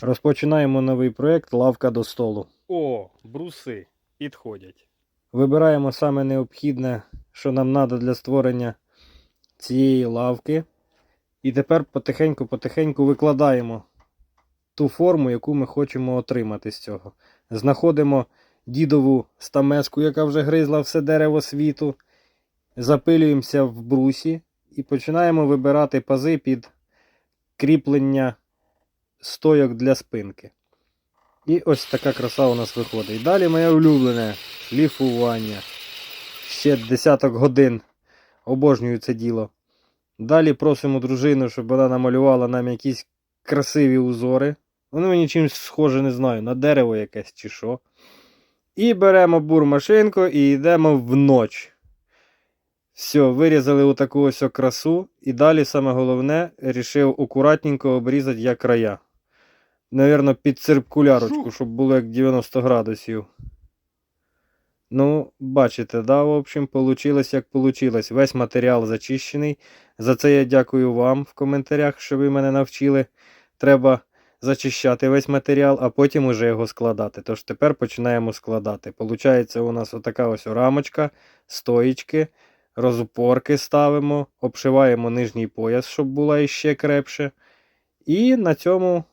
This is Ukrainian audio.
Розпочинаємо новий проєкт Лавка до столу. О, бруси підходять. Вибираємо саме необхідне, що нам треба для створення цієї лавки. І тепер потихеньку-потихеньку викладаємо ту форму, яку ми хочемо отримати з цього. Знаходимо дідову стамеску, яка вже гризла все дерево світу. Запилюємося в брусі і починаємо вибирати пази під кріплення стойок для спинки. І ось така краса у нас виходить. І Далі моє улюблене шліфування. Ще десяток годин обожнюю це діло. Далі просимо дружину, щоб вона намалювала нам якісь красиві узори. Воно мені чимось схоже, не знаю, на дерево якесь чи що. І беремо бурмашинку і йдемо в ноч. Все, вирізали отаку ось красу. І далі, саме головне, рішив акуратненько обрізати я края. Навірно, під циркулярочку, щоб було як 90 градусів. Ну, бачите, да, в общем, получилось як получилось. Весь матеріал зачищений. За це я дякую вам в коментарях, що ви мене навчили. Треба зачищати весь матеріал, а потім уже його складати. Тож тепер починаємо складати. Получається, у нас отака ось рамочка, стоїчки, розупорки ставимо, обшиваємо нижній пояс, щоб була іще крепше. І на цьому